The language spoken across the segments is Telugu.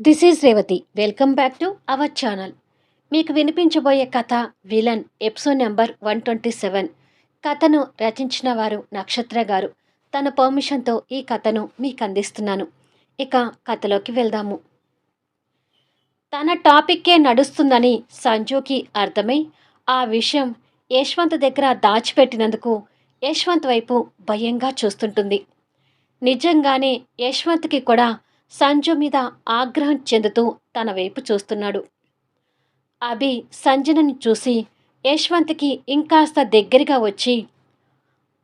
This is Revathi welcome back to our channel మీకు వినిపించబోయే కథ villain episode number one twenty seven కథను రచించిన వారు నక్షత్ర గారు. తన పర్మిషన్తో ఈ కథను మీకు అందిస్తున్నాను. ఇక కథలోకి వెళ్దాము. తన టాపిక్కే నడుస్తుందని సంజుకి అర్థమై ఆ విషయం యశ్వంత్ దగ్గర దాచిపెట్టినందుకు యశ్వంత్ వైపు భయంగా చూస్తుంటుంది. నిజంగానే యశ్వంత్కి కూడా సంజు మీద ఆగ్రహం చెందుతూ తన వైపు చూస్తున్నాడు. అభి సంజనని చూసి యశ్వంత్కి ఇంకాస్త దగ్గరగా వచ్చి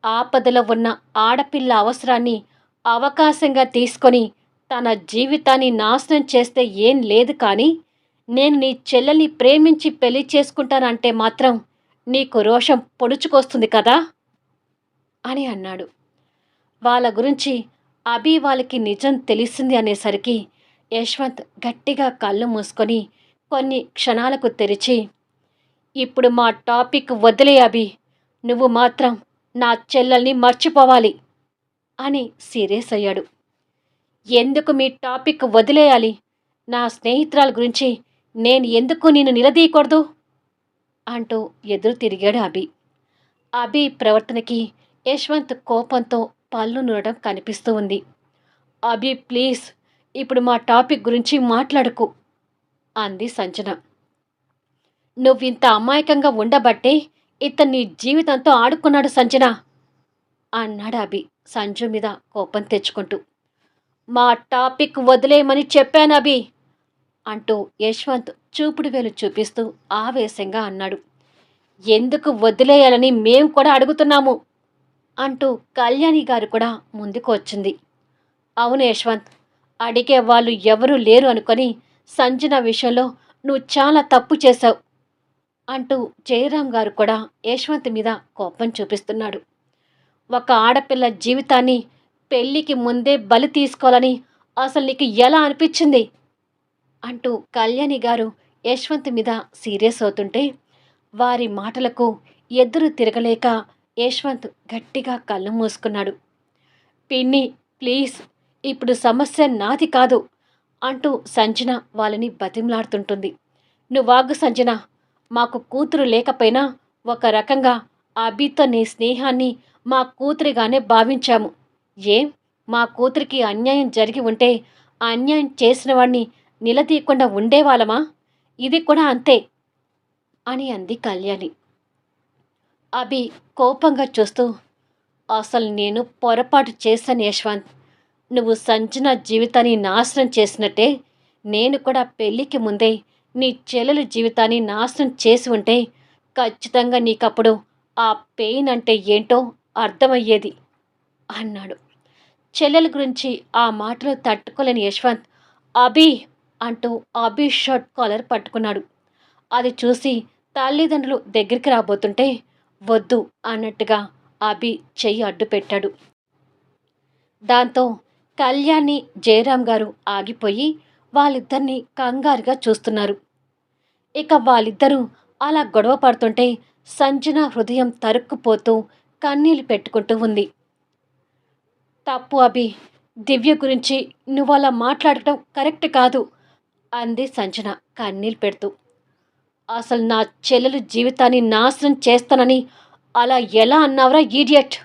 ఆపదలో ఉన్న ఆడపిల్ల అవసరాన్ని అవకాశంగా తీసుకొని తన జీవితాన్ని నాశనం చేస్తే ఏం లేదు కానీ నేను నీ చెల్లెల్ని ప్రేమించి పెళ్ళి చేసుకుంటానంటే మాత్రం నీకు రోషం పొడుచుకొస్తుంది కదా? అని అన్నాడు. వాళ్ళ గురించి అభి వాళ్ళకి నిజం తెలిసింది అనేసరికి యశ్వంత్ గట్టిగా కళ్ళు మూసుకొని కొన్ని క్షణాలకు తెరిచి ఇప్పుడు మా టాపిక్ వదిలే అభి నువ్వు మాత్రం నా చెల్లెల్ని మర్చిపోవాలి అని సీరియస్ అయ్యాడు. ఎందుకు మీ టాపిక్ వదిలేయాలి నా స్నేహితురాల గురించి నేను ఎందుకు నిన్ను నిలదీయకూడదు? అంటూ ఎదురు తిరిగాడు అభి. అభి ప్రవర్తనకి యశ్వంత్ కోపంతో పళ్ళు నూరడం కనిపిస్తూ ఉంది. అభి ప్లీజ్ ఇప్పుడు మా టాపిక్ గురించి మాట్లాడకు అంది సంజన నువ్వింత అమాయకంగా ఉండబట్టే ఇతన్ని జీవితంతో ఆడుకున్నాడు సంజన అన్నాడు అభి సంజు మీద కోపం తెచ్చుకుంటూ. మా టాపిక్ వదిలేయమని చెప్పాను అభి అంటూ యశ్వంత్ చూపుడు వేలు చూపిస్తూ ఆవేశంగా అన్నాడు. ఎందుకు వదిలేయాలని మేం కూడా అడుగుతున్నాము. అంటూ కళ్యాణి గారు కూడా ముందుకు వచ్చింది. అవును యశ్వంత్ అడిగే వాళ్ళు ఎవరూ లేరు అనుకొని సంజన విషయంలో నువ్వు చాలా తప్పు చేశావు అంటూ జయరాం గారు కూడా యశ్వంత్ మీద కోపం చూపిస్తున్నాడు. ఒక ఆడపిల్ల జీవితాన్ని పెళ్ళికి ముందే బలి తీసుకోవాలని అసలు నీకు ఎలా అనిపించింది? అంటూ కళ్యాణి గారు యశ్వంత్ మీద సీరియస్ అవుతుంటే వారి మాటలకు ఎదురు తిరగలేక యశ్వంత్ గట్టిగా కళ్ళు మూసుకున్నాడు. పిన్ని ప్లీజ్ ఇప్పుడు సమస్య నాది కాదు అంటూ సంజన వాళ్ళని బతిమలాడుతుంటుంది. నువ్వాగు సంజన మాకు కూతురు లేకపోయినా ఒక రకంగా అభితో నీ స్నేహాన్ని మా కూతురిగానే భావించాము. ఏం? మా కూతురికి అన్యాయం జరిగి ఉంటే ఆ అన్యాయం చేసిన వాణ్ణి నిలదీయకుండా ఉండేవాళ్ళమా? ఇది కూడా అంతే అని అంది కళ్యాణి. అభి కోపంగా చూస్తూ అసలు నేను పొరపాటు చేశాను యశ్వంత్. నువ్వు సంజన జీవితాన్ని నాశనం చేసినట్టే నేను కూడా పెళ్ళికి ముందే నీ చెల్లెల జీవితాన్ని నాశనం చేసి ఉంటే ఖచ్చితంగా నీకప్పుడు ఆ పెయిన్ అంటే ఏంటో అర్థమయ్యేది అన్నాడు. చెల్లెల గురించి ఆ మాటలు తట్టుకోలేని యశ్వంత్ అభి అంటూ అభి షర్ట్ కాలర్ పట్టుకున్నాడు. అది చూసి తల్లిదండ్రులు దగ్గరికి రాబోతుంటే వద్దు అన్నట్టుగా అభి చెయ్యి అడ్డు పెట్టాడు. దాంతో కళ్యాణి జయరాం గారు ఆగిపోయి వాళ్ళిద్దరిని కంగారుగా చూస్తున్నారు. ఇక వాళ్ళిద్దరూ అలా గొడవ పడుతుంటే సంజన హృదయం తరుక్కుపోతూ కన్నీళ్ళు పెట్టుకుంటూ ఉంది. తప్పు అభి దివ్య గురించి నువ్వు అలా మాట్లాడటం కరెక్ట్ కాదు అంది సంజన కన్నీళ్ళు పెడుతూ. అసలు నా చెల్లెలు జీవితాన్ని నాశనం చేస్తానని అలా ఎలా అన్నావురా ఈడియట్?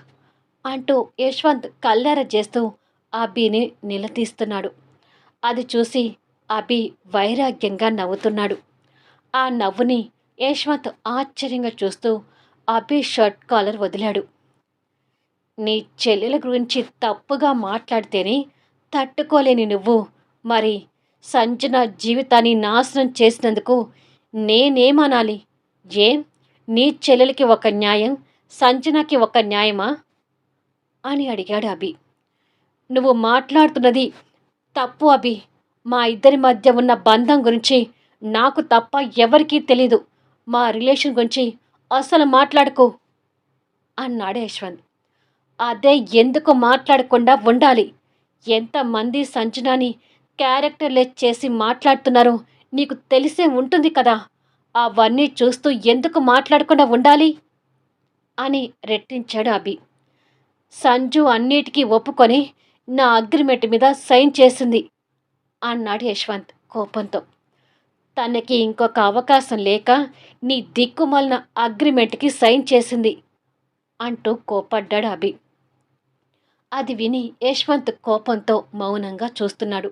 అంటూ యశ్వంత్ కల్లార చేస్తూ అభిని నిలదీస్తున్నాడు. అది చూసి అభి వైరాగ్యంగా నవ్వుతున్నాడు. ఆ నవ్వుని యశ్వంత్ ఆశ్చర్యంగా చూస్తూ అభి షర్ట్ కాలర్ వదిలాడు. నీ చెల్లెల గురించి తప్పుగా మాట్లాడితేనే తట్టుకోలేని నువ్వు. మరి సంజన జీవితాన్ని నాశనం చేసినందుకు నేనేమనాలి? ఏం నీ చెల్లెలకి ఒక న్యాయం సంజనకి ఒక న్యాయమా? అని అడిగాడు అభి. నువ్వు మాట్లాడుతున్నది తప్పు అభి. మా ఇద్దరి మధ్య ఉన్న బంధం గురించి నాకు తప్ప ఎవరికీ తెలీదు. మా రిలేషన్ గురించి అసలు మాట్లాడుకో అన్నాడు యశ్వంత్. అదే ఎందుకు మాట్లాడకుండా ఉండాలి? ఎంతమంది సంజనాని క్యారెక్టర్లెస్ చేసి మాట్లాడుతున్నారు? నీకు తెలిసే ఉంటుంది కదా అవన్నీ చూస్తూ ఎందుకు మాట్లాడకుండా ఉండాలి? అని రెట్టించాడు అభి. సంజు అన్నిటికీ ఒప్పుకొని నా అగ్రిమెంట్ మీద సైన్ చేసింది అన్నాడు యశ్వంత్ కోపంతో. తనకి ఇంకొక అవకాశం లేక నీ దిక్కుమాలిన అగ్రిమెంట్కి సైన్ చేసింది అంటూ కోపడ్డాడు అభి. అది విని యశ్వంత్ కోపంతో మౌనంగా చూస్తున్నాడు.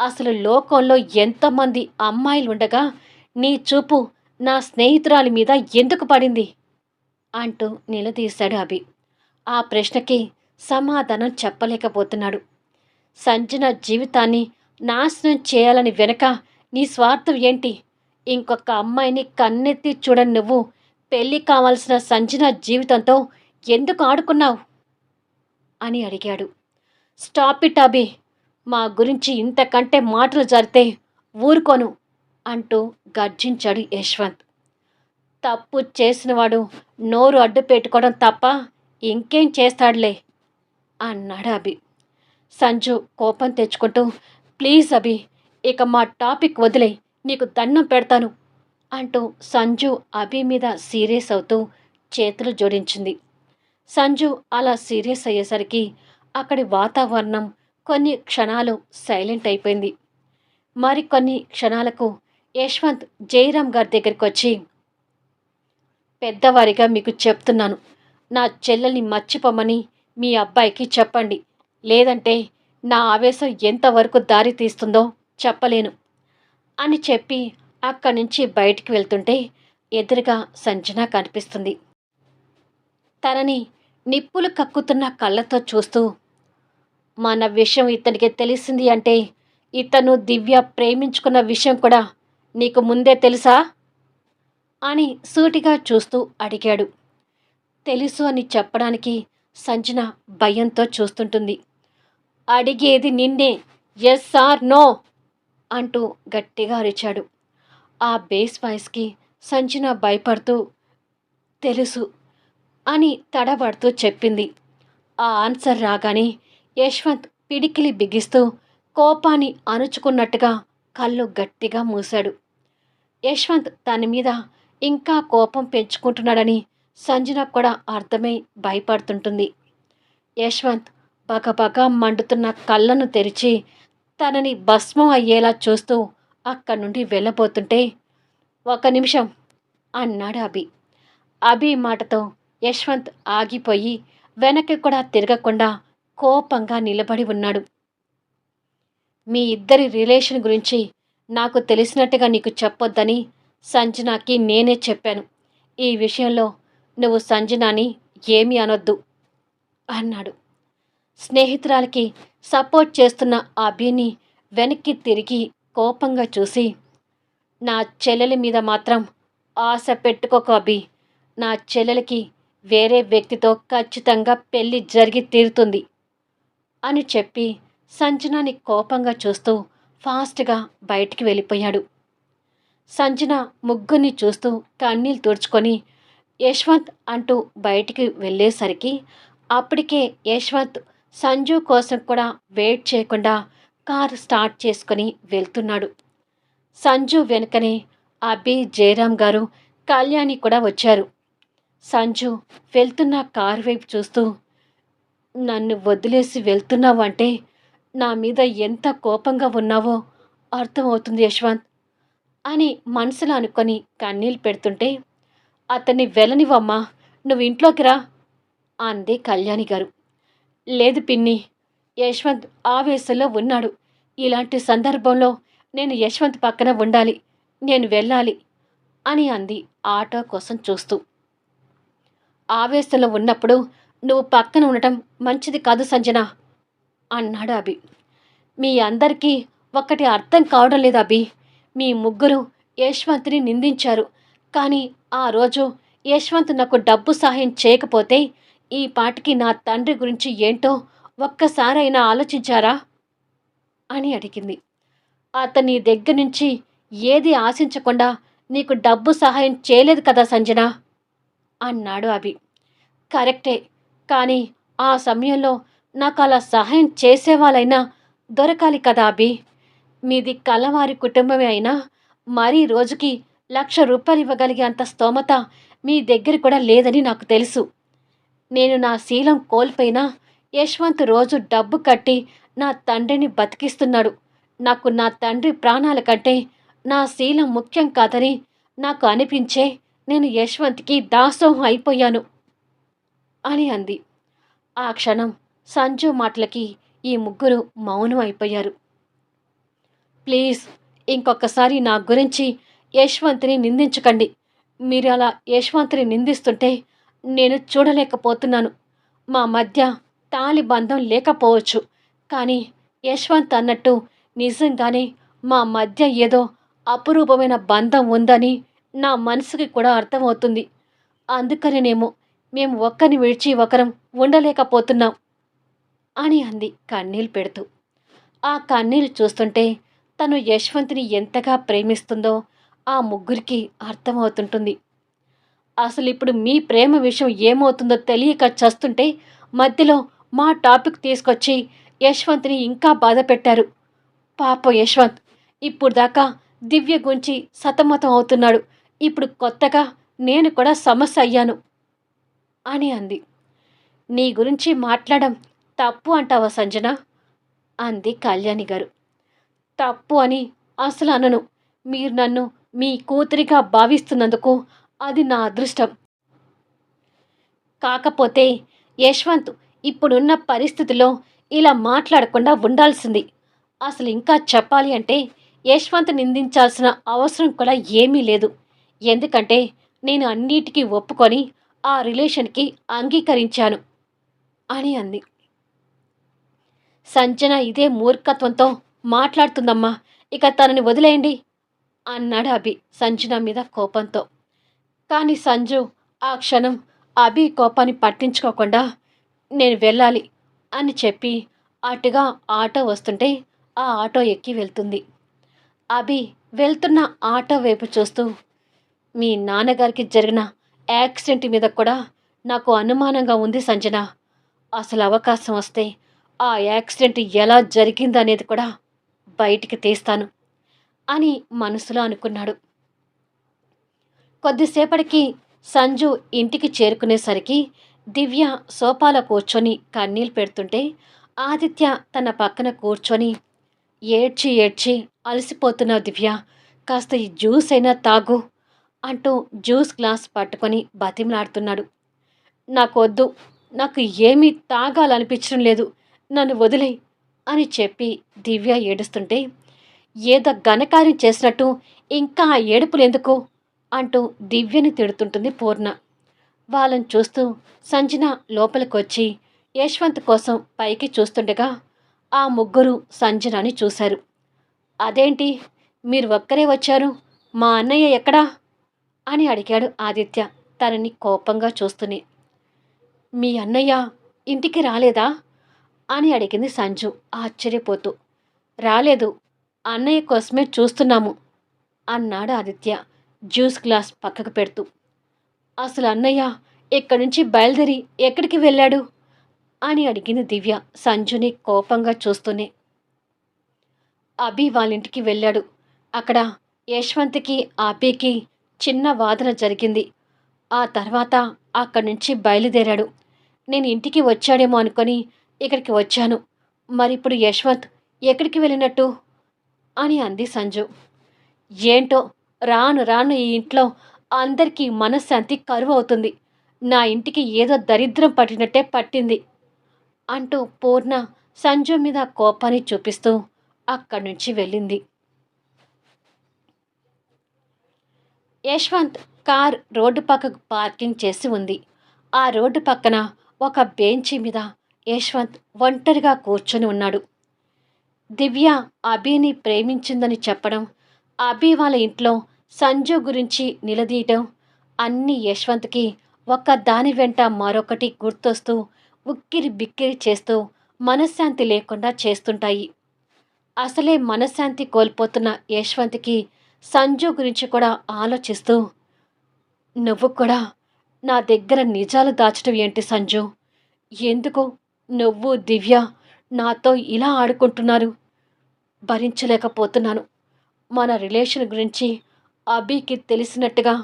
అసలు లోకంలో ఎంతమంది అమ్మాయిలు ఉండగా నీ చూపు నా స్నేహితురాలి మీద ఎందుకు పడింది? అంటూ నిలదీశాడు అభి. ఆ ప్రశ్నకి సమాధానం చెప్పలేకపోతున్నాడు. సంజన జీవితాన్ని నాశనం చేయాలని వెనక నీ స్వార్థం ఏంటి? ఇంకొక అమ్మాయిని కన్నెత్తి చూడని నువ్వు పెళ్ళి కావాల్సిన సంజన జీవితంతో ఎందుకు ఆడుకున్నావు? అని అడిగాడు. Stop it Abhi. మా గురించి ఇంతకంటే మాటలు జరితే ఊరుకోను అంటూ గర్జించాడు యశ్వంత్. తప్పు చేసినవాడు నోరు అడ్డు పెట్టుకోవడం తప్ప ఇంకేం చేస్తాడులే అన్నాడు అభి. సంజు కోపం తెచ్చుకుంటూ ప్లీజ్ అభి ఇక మా టాపిక్ వదిలే నీకు దండం పెడతాను అంటూ సంజు అభి మీద సీరియస్ అవుతూ చేతులు జోడించింది. సంజు అలా సీరియస్ అయ్యేసరికి అక్కడి వాతావరణం కొన్ని క్షణాలు సైలెంట్ అయిపోయింది. మరికొన్ని క్షణాలకు యశ్వంత్ జయరామ్ గారి దగ్గరికి వచ్చి పెద్దవారిగా మీకు చెప్తున్నాను. నా చెల్లెల్ని మర్చిపోమని మీ అబ్బాయికి చెప్పండి. లేదంటే నా ఆవేశం ఎంతవరకు దారి తీస్తుందో చెప్పలేను అని చెప్పి అక్కడి నుంచి బయటికి వెళ్తుంటే ఎదురుగా సంజన కనిపిస్తుంది. తనని నిప్పులు కక్కుతున్న కళ్ళతో చూస్తూ మన విషయం ఇతనికి తెలిసింది అంటే ఇతను దివ్య ప్రేమించుకున్న విషయం కూడా నీకు ముందే తెలుసా? అని సూటిగా చూస్తూ అడిగాడు. తెలుసు అని చెప్పడానికి సంజన భయంతో చూస్తుంటుంది. అడిగేది నిన్నే ఎస్ ఆర్ నో అంటూ గట్టిగా అరిచాడు. ఆ బేస్ వాయిస్కి సంజన భయపడుతూ తెలుసు అని తడబడుతూ చెప్పింది. ఆ ఆన్సర్ రాగానే యశ్వంత్ పిడికిలి బిగిస్తూ కోపాన్ని అణుచుకున్నట్టుగా కళ్ళు గట్టిగా మూశాడు. యశ్వంత్ తన మీద ఇంకా కోపం పెంచుకుంటున్నాడని సంజన కూడా అర్థమై భయపడుతుంటుంది. యశ్వంత్ బగబగ మండుతున్న కళ్ళను తెరిచి తనని భస్మం అయ్యేలా చూస్తూ అక్కడి నుండి వెళ్ళబోతుంటే ఒక నిమిషం అన్నాడు అభి. అభి మాటతో యశ్వంత్ ఆగిపోయి వెనక్కి కూడా తిరగకుండా కోపంగా నిలబడి ఉన్నాడు. మీ ఇద్దరి రిలేషన్ గురించి నాకు తెలిసినట్టుగా నీకు చెప్పొద్దని సంజనాకి నేనే చెప్పాను. ఈ విషయంలో నువ్వు సంజనాని ఏమీ అనొద్దు అన్నాడు. స్నేహితురాలకి సపోర్ట్ చేస్తున్న అభిని వెనక్కి తిరిగి కోపంగా చూసి నా చెల్లెలి మీద మాత్రం ఆశ పెట్టుకోక అభి. నా చెల్లెలకి వేరే వ్యక్తితో ఖచ్చితంగా పెళ్ళి జరిగి తీరుతుంది. అని చెప్పి సంజనాని కోపంగా చూస్తూ ఫాస్ట్గా బయటికి వెళ్ళిపోయాడు. సంజన ముగ్గురిని చూస్తూ కన్నీళ్ళు తుడుచుకొని యశ్వంత్ అంటూ బయటికి వెళ్ళేసరికి అప్పటికే యశ్వంత్ సంజు కోసం కూడా వెయిట్ చేయకుండా కారు స్టార్ట్ చేసుకొని వెళ్తున్నాడు. సంజు వెనుకనే అభి జయరాం గారు కళ్యాణి కూడా వచ్చారు. సంజు వెళ్తున్న కారు వైపు చూస్తూ నన్ను వదిలేసి వెళ్తున్నావు అంటే నా మీద ఎంత కోపంగా ఉన్నావో అర్థమవుతుంది యశ్వంత్ అని మనసులో అనుకొని కన్నీళ్ళు పెడుతుంటే అతన్ని వెళ్ళనివమ్మా నువ్వు ఇంట్లోకి రా అంది కళ్యాణి గారు. లేదు పిన్ని యశ్వంత్ ఆవేశంలో ఉన్నాడు. ఇలాంటి సందర్భంలో నేను యశ్వంత్ పక్కన ఉండాలి నేను వెళ్ళాలి అని అంది ఆటో కోసం చూస్తూ. ఆవేశంలో ఉన్నప్పుడు నువ్వు పక్కన ఉండటం మంచిది కాదు సంజన అన్నాడు అభి. మీ అందరికీ ఒక్కటి అర్థం కావడం లేదు అభి. మీ ముగ్గురు యశ్వంత్ని నిందించారు. కానీ ఆ రోజు యశ్వంత్ నాకు డబ్బు సహాయం చేయకపోతే ఈ పాటికి నా తండ్రి గురించి ఏంటో ఒక్కసారైనా ఆలోచించారా? అని అడిగింది. అతని దగ్గర నుంచి ఏది ఆశించకుండా నీకు డబ్బు సహాయం చేయలేదు కదా సంజన? అన్నాడు అభి. కరెక్టే. కానీ ఆ సమయంలో నాకు అలా సహాయం చేసేవాళ్ళైనా దొరకాలి కదా అభి. మీది కలవారి కుటుంబమే అయినా మరీ రోజుకి లక్ష రూపాయలు ఇవ్వగలిగే అంత స్తోమత మీ దగ్గర కూడా లేదని నాకు తెలుసు. నేను నా శీలం కోల్పోయినా యశ్వంత్ రోజు డబ్బు కట్టి నా తండ్రిని బతికిస్తున్నాడు. నాకు నా తండ్రి ప్రాణాల కంటే నా శీలం ముఖ్యం కాదని నాకు అనిపించే నేను యశ్వంత్కి దాసోహం అయిపోయాను. అని అంది. ఆ క్షణం సంజు మాటలకి ఈ ముగ్గురు మౌనం అయిపోయారు ప్లీజ్ ఇంకొకసారి నా గురించి యశ్వంత్ని నిందించకండి. మీరు అలా యశ్వంత్ని నిందిస్తుంటే నేను చూడలేకపోతున్నాను. మా మధ్య తాలి బంధం లేకపోవచ్చు. కానీ యశ్వంత్ అన్నట్టు నిజంగానే మా మధ్య ఏదో అపురూపమైన బంధం ఉందని నా మనసుకి కూడా అర్థమవుతుంది. అందుకనేనేమో మేము ఒక్కని విడిచి ఒకరం ఉండలేకపోతున్నాం అని అంది కన్నీళ్ళు పెడుతూ. ఆ కన్నీళ్ళు చూస్తుంటే తను యశ్వంత్ని ఎంతగా ప్రేమిస్తుందో ఆ ముగ్గురికి అర్థమవుతుంటుంది. అసలు ఇప్పుడు మీ ప్రేమ విషయం ఏమవుతుందో తెలియక చస్తుంటే మధ్యలో మా టాపిక్ తీసుకొచ్చి యశ్వంత్ని ఇంకా బాధ పెట్టారు. పాప యశ్వంత్ ఇప్పుడు దాకా దివ్య గురించి సతమతం అవుతున్నాడు. ఇప్పుడు కొత్తగా నేను కూడా సమస్య అయ్యాను. అని అంది. నీ గురించి మాట్లాడడం తప్పు అంటావా సంజన? అంది కళ్యాణి గారు. తప్పు అని అసలు అనను. మీరు నన్ను మీ కూతురిగా భావిస్తున్నందుకు అది నా అదృష్టం. కాకపోతే యశ్వంత్ ఇప్పుడున్న పరిస్థితిలో ఇలా మాట్లాడకుండా ఉండాల్సింది. అసలు ఇంకా చెప్పాలి అంటే యశ్వంత్ నిందించాల్సిన అవసరం కూడా ఏమీ లేదు. ఎందుకంటే నేను అన్నిటికీ ఒప్పుకొని ఆ రిలేషన్కి అంగీకరించాను అని అంది. సంజన ఇదే మూర్ఖత్వంతో మాట్లాడుతుందమ్మా ఇక తనని వదిలేయండి అన్నాడు అభి సంజన మీద కోపంతో. కానీ సంజు ఆ క్షణం అభి కోపాన్ని పట్టించుకోకుండా నేను వెళ్ళాలి అని చెప్పి అటుగా ఆటో వస్తుంటే ఆ ఆటో ఎక్కి వెళ్తుంది. అభి వెళ్తున్న ఆటో వైపు చూస్తూ మీ నాన్నగారికి జరిగిన యాక్సిడెంట్ మీద కూడా నాకు అనుమానంగా ఉంది సంజన. అసలు అవకాశం వస్తే ఆ యాక్సిడెంట్ ఎలా జరిగిందనేది కూడా బయటికి తీస్తాను అని మనసులో అనుకున్నాడు. కొద్దిసేపటికి సంజు ఇంటికి చేరుకునేసరికి దివ్య సోపాల కూర్చొని కన్నీళ్ళు పెడుతుంటే ఆదిత్య తన పక్కన కూర్చొని ఏడ్చి ఏడ్చి అలసిపోతున్న దివ్య కాస్త ఈ జ్యూస్ అయినా తాగు. అంటూ జ్యూస్ గ్లాస్ పట్టుకొని బతిమలాడుతున్నాడు. నాకొద్దు నాకు ఏమీ తాగాలనిపించడం లేదు నన్ను వదిలే అని చెప్పి దివ్య ఏడుస్తుంటే ఏదో ఘనకార్యం చేసినట్టు ఇంకా ఆ ఏడుపులు ఎందుకు? అంటూ దివ్యని తిడుతుంటుంది పూర్ణ. వాళ్ళని చూస్తూ సంజన లోపలికొచ్చి యశ్వంత్ కోసం పైకి చూస్తుండగా ఆ ముగ్గురు సంజనాని చూశారు. అదేంటి? మీరు ఒక్కరే వచ్చారు? మా అన్నయ్య ఎక్కడా? అని అడిగాడు ఆదిత్య తనని కోపంగా చూస్తూనే. మీ అన్నయ్య ఇంటికి రాలేదా? అని అడిగింది సంజు ఆశ్చర్యపోతూ. రాలేదు అన్నయ్య కోసమే చూస్తున్నాము అన్నాడు ఆదిత్య జ్యూస్ గ్లాస్ పక్కకు పెడుతూ. అసలు అన్నయ్య ఎక్కడి నుంచి బయలుదేరి ఎక్కడికి వెళ్ళాడు? అని అడిగింది దివ్య సంజుని కోపంగా చూస్తూనే. అభి వాళ్ళింటికి వెళ్ళాడు. అక్కడ యశ్వంత్కి అభికి చిన్న వాదన జరిగింది. ఆ తర్వాత అక్కడి నుంచి బయలుదేరాడు. నేను ఇంటికి వచ్చాడేమో అనుకొని ఇక్కడికి వచ్చాను. మరిప్పుడు యశ్వంత్ ఎక్కడికి వెళ్ళినట్టు? అని అంది సంజు. ఏంటో? రాను రాను ఈ ఇంట్లో అందరికీ మనశ్శాంతి కరువు అవుతుంది. నా ఇంటికి ఏదో దరిద్రం పట్టినట్టే పట్టింది. అంటూ పూర్ణ సంజు మీద కోపాన్ని చూపిస్తూ అక్కడి నుంచి వెళ్ళింది. యశ్వంత్ కార్ రోడ్డు పక్కకు పార్కింగ్ చేసి ఉంది. ఆ రోడ్డు పక్కన ఒక బెంచి మీద యశ్వంత్ ఒంటరిగా కూర్చొని ఉన్నాడు. దివ్య అభిని ప్రేమించిందని చెప్పడం అభి వాళ్ళ ఇంట్లో సంజు గురించి నిలదీయటం అన్ని యశ్వంత్కి ఒక దాని వెంట మరొకటి గుర్తొస్తూ ఉక్కిరి బిక్కిరి చేస్తూ మనశ్శాంతి లేకుండా చేస్తుంటాయి. అసలే మనశ్శాంతి కోల్పోతున్న యశ్వంత్కి సంజు గురించి కూడా ఆలోచిస్తూ నువ్వు కూడా నా దగ్గర నిజాలు దాచడం ఏంటి సంజు? ఎందుకు నువ్వు దివ్య నాతో ఇలా ఆడుకుంటున్నారు? భరించలేకపోతున్నాను. మన రిలేషన్ గురించి అభికి తెలిసినట్టుగా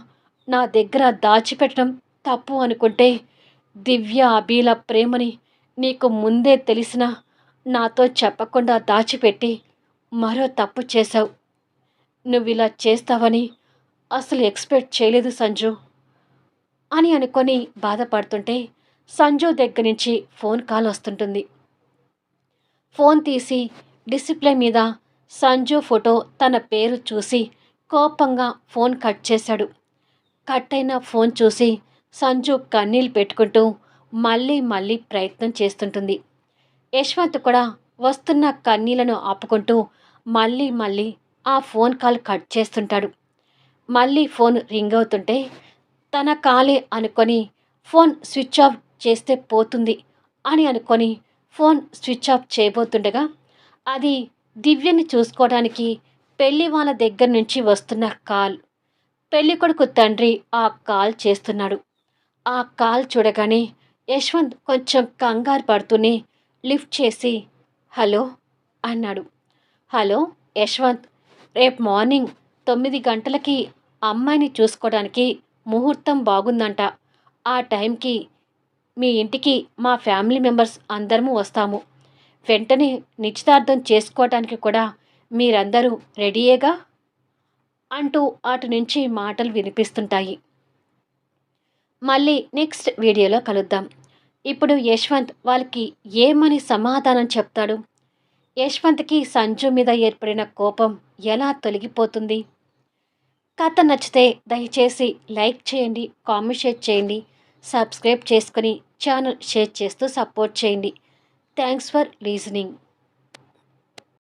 నా దగ్గర దాచిపెట్టడం తప్పు అనుకుంటే దివ్య అభిల ప్రేమని నీకు ముందే తెలిసిన నాతో చెప్పకుండా దాచిపెట్టి మరో తప్పు చేశావు. నువ్వు ఇలా చేస్తావని అసలు ఎక్స్పెక్ట్ చేయలేదు సంజు. అని అనుకొని బాధపడుతుంటే సంజు దగ్గర నుంచి ఫోన్ కాల్ వస్తుంటుంది. ఫోన్ తీసి డిసిప్లే మీద సంజు ఫోటో తన పేరు చూసి కోపంగా ఫోన్ కట్ చేశాడు. కట్ అయిన ఫోన్ చూసి సంజు కన్నీళ్ళు పెట్టుకుంటూ మళ్ళీ మళ్ళీ ప్రయత్నం చేస్తుంటుంది. యశ్వంత్ కూడా వస్తున్న కన్నీళ్ళను ఆపుకుంటూ మళ్ళీ మళ్ళీ ఆ ఫోన్ కాల్ కట్ చేస్తుంటాడు. మళ్ళీ ఫోన్ రింగ్ అవుతుంటే తన కాలే అనుకొని ఫోన్ స్విచ్ ఆఫ్ చేస్తే పోతుంది అని అనుకొని ఫోన్ స్విచ్ ఆఫ్ చేయబోతుండగా అది దివ్యని చూసుకోవడానికి పెళ్ళి వాళ్ళ దగ్గర నుంచి వస్తున్న కాల్. పెళ్ళి కొడుకు తండ్రి ఆ కాల్ చేస్తున్నాడు. ఆ కాల్ చూడగానే యశ్వంత్ కొంచెం కంగారు పడుతూనే లిఫ్ట్ చేసి హలో అన్నాడు. హలో యశ్వంత్ రేపు మార్నింగ్ తొమ్మిది గంటలకి అమ్మాయిని చూసుకోవడానికి ముహూర్తం బాగుందంట. ఆ టైంకి మీ ఇంటికి మా ఫ్యామిలీ మెంబర్స్ అందరము వస్తాము. వెంటనే నిశ్చితార్థం చేసుకోవటానికి కూడా మీరందరూ రెడీయేగా? అంటూ అటు నుంచి మాటలు వినిపిస్తుంటాయి. మళ్ళీ నెక్స్ట్ వీడియోలో కలుద్దాం. ఇప్పుడు యశ్వంత్ వాళ్ళకి ఏమని సమాధానం చెప్తాడు? యశ్వంత్కి సంజు మీద ఏర్పడిన కోపం ఎలా తొలగిపోతుంది? కథ నచ్చితే దయచేసి లైక్ చేయండి కామెంట్ షేర్ చేయండి సబ్స్క్రైబ్ చేసుకుని ఛానల్ షేర్ చేస్తూ సపోర్ట్ చేయండి. Thanks for listening.